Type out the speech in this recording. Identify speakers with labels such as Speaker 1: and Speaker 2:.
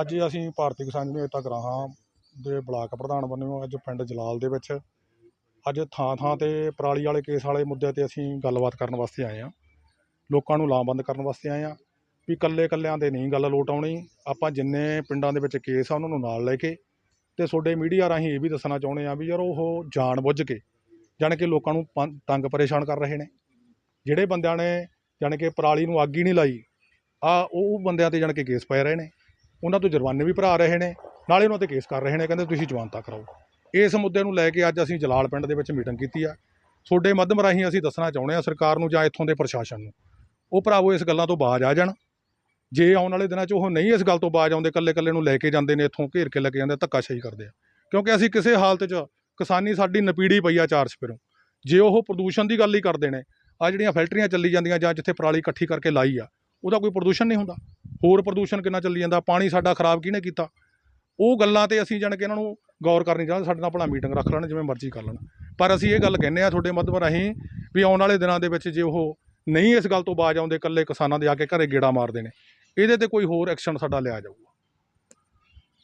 Speaker 1: ਅੱਜ ਅਸੀਂ ਭਾਰਤੀ ਕਿਸਾਨ ਯੂਨੀਅਨ ਏਕਤਾ ਗਰਾਹਾਂ ਦੇ ਬਲਾਕ ਪ੍ਰਧਾਨ ਬਣੇ ਅੱਜ ਪਿੰਡ ਜਲਾਲ ਦੇ ਵਿੱਚ। ਅੱਜ ਥਾਂ ਥਾਂ ਤੇ ਪਰਾਲੀ ਵਾਲੇ ਕੇਸ ਵਾਲੇ ਮੁੱਦੇ ਤੇ ਅਸੀਂ ਗੱਲਬਾਤ ਕਰਨ ਵਾਸਤੇ ਆਏ ਹਾਂ ਲੋਕਾਂ ਨੂੰ ਲਾਮਬੰਦ ਕਰਨ ਵਾਸਤੇ ਆਏ ਹਾਂ ਵੀ ਕੱਲੇ ਕੱਲਿਆਂ ਦੇ ਨਹੀਂ ਗੱਲ ਲੋਟ ਆਉਣੀ। ਆਪਾਂ ਜਿੰਨੇ ਪਿੰਡਾਂ ਦੇ ਵਿੱਚ ਕੇਸ ਆ, ਉਹਨਾਂ ਨੂੰ ਨਾਲ ਲੈ ਕੇ ਤੇ ਤੁਹਾਡੇ ਮੀਡੀਆ ਰਾਹੀਂ ਇਹ ਵੀ ਦੱਸਣਾ ਚਾਹੁੰਦੇ ਆ ਵੀ ਯਾਰ ਉਹ ਜਾਣ ਬੁੱਝ ਕੇ, ਜਾਣੀ ਕਿ ਲੋਕਾਂ ਨੂੰ ਪੰ- ਤੰਗ ਪਰੇਸ਼ਾਨ ਕਰ ਰਹੇ ਨੇ। ਜਿਹੜੇ ਬੰਦਿਆਂ ਨੇ ਜਾਣੀ ਕਿ ਪਰਾਲੀ ਨੂੰ ਅੱਗ ਹੀ ਨਹੀਂ ਲਾਈ, ਆ ਉਹ ਬੰਦਿਆਂ ਤੇ ਜਾਣੀ ਕਿ ਕੇਸ ਪੈ ਰਹੇ ਨੇ। ਉਹਨਾਂ ਤੋਂ ਜੁਰਮਾਨੇ ਵੀ ਭਰਾ ਰਹੇ ਨੇ, ਨਾਲੇ ਉਹਨਾਂ ਤੇ ਕੇਸ ਕਰ ਰਹੇ ਨੇ, ਕਹਿੰਦੇ ਤੁਸੀਂ ਜਵਾਨਤਾ ਕਰਾਓ। ਇਸ ਮੁੱਦੇ ਨੂੰ ਲੈ ਕੇ ਅੱਜ ਅਸੀਂ ਜਲਾਲ ਪਿੰਡ ਦੇ ਵਿੱਚ ਮੀਟਿੰਗ ਕੀਤੀ ਆ। ਤੁਹਾਡੇ ਮਾਧਿਅਮ ਰਾਹੀਂ ਅਸੀਂ ਦੱਸਣਾ ਚਾਹੁੰਦੇ ਆ ਸਰਕਾਰ ਨੂੰ ਜਾਂ ਇੱਥੋਂ ਦੇ ਪ੍ਰਸ਼ਾਸਨ ਨੂੰ, ਉਹ ਭਰਾਵੋ ਇਸ ਗੱਲਾਂ ਤੋਂ ਬਾਜ਼ ਆ ਜਾਣ। ਜੇ ਆਉਣ ਵਾਲੇ ਦਿਨਾਂ 'ਚ ਉਹ ਨਹੀਂ ਇਸ ਗੱਲ ਤੋਂ ਬਾਜ਼ ਆਉਂਦੇ ਕੱਲੇ ਕੱਲੇ ਨੂੰ ਲੈ ਕੇ ਜਾਂਦੇ ਨੇ, ਇੱਥੋਂ ਘੇਰ ਕੇ ਲੈ ਕੇ ਜਾਂਦੇ, ਧੱਕਾਸ਼ਾਹੀ ਕਰਦੇ ਆ। ਕਿਉਂਕਿ ਅਸੀਂ ਕਿਸੇ ਹਾਲਤ 'ਚ ਕਿਸਾਨੀ ਸਾਡੀ ਨਪੀੜੀ ਪਈ ਆ ਚਾਰ ਸਪਿਰੋਂ ਜੇ ਉਹ ਪ੍ਰਦੂਸ਼ਣ ਦੀ ਗੱਲ ਹੀ ਕਰਦੇ ਨੇ ਆ ਜਿਹੜੀਆਂ ਫੈਕਟਰੀਆਂ ਚੱਲੀ ਜਾਂਦੀਆਂ ਜਾਂ ਜਿੱਥੇ ਪਰਾਲੀ ਇਕੱਠੀ ਕਰਕੇ ਲਾਈ ਆ, ਉਹਦਾ ਕੋਈ ਪ੍ਰਦੂਸ਼ਣ ਨਹੀਂ ਹੁੰਦਾ। ਹੋਰ ਪ੍ਰਦੂਸ਼ਣ ਕਿੰਨਾ ਚੱਲੀ ਜਾਂਦਾ, ਪਾਣੀ ਸਾਡਾ ਖਰਾਬ ਕਿਹਨੇ ਕੀਤਾ? ਉਹ ਗੱਲਾਂ ਤੇ ਅਸੀਂ ਜਾਣ ਕੇ ਇਹਨਾਂ ਨੂੰ ਗੌਰ ਕਰਨੀ ਚਾਹੁੰਦੇ, ਸਾਡੇ ਨਾਲ ਆਪਣਾ ਮੀਟਿੰਗ ਰੱਖ ਲੈਣ, ਜਿਵੇਂ ਮਰਜ਼ੀ ਕਰ ਲੈਣ। ਪਰ ਅਸੀਂ ਇਹ ਗੱਲ ਕਹਿੰਦੇ ਆ ਤੁਹਾਡੇ ਮੱਧਮ ਰਾਹੀਂ ਵੀ ਆਉਣ ਵਾਲੇ ਦਿਨਾਂ ਦੇ ਵਿੱਚ ਜੇ ਉਹ ਨਹੀਂ ਇਸ ਗੱਲ ਤੋਂ ਬਾਜ਼ ਆਉਂਦੇ, ਇਕੱਲੇ ਕਿਸਾਨਾਂ ਦੇ ਆ ਕੇ ਘਰੇ ਗੇੜਾ ਮਾਰਦੇ ਨੇ, ਇਹਦੇ ਤੇ ਕੋਈ ਹੋਰ ਐਕਸ਼ਨ ਸਾਡਾ ਲਿਆ ਜਾਊਗਾ।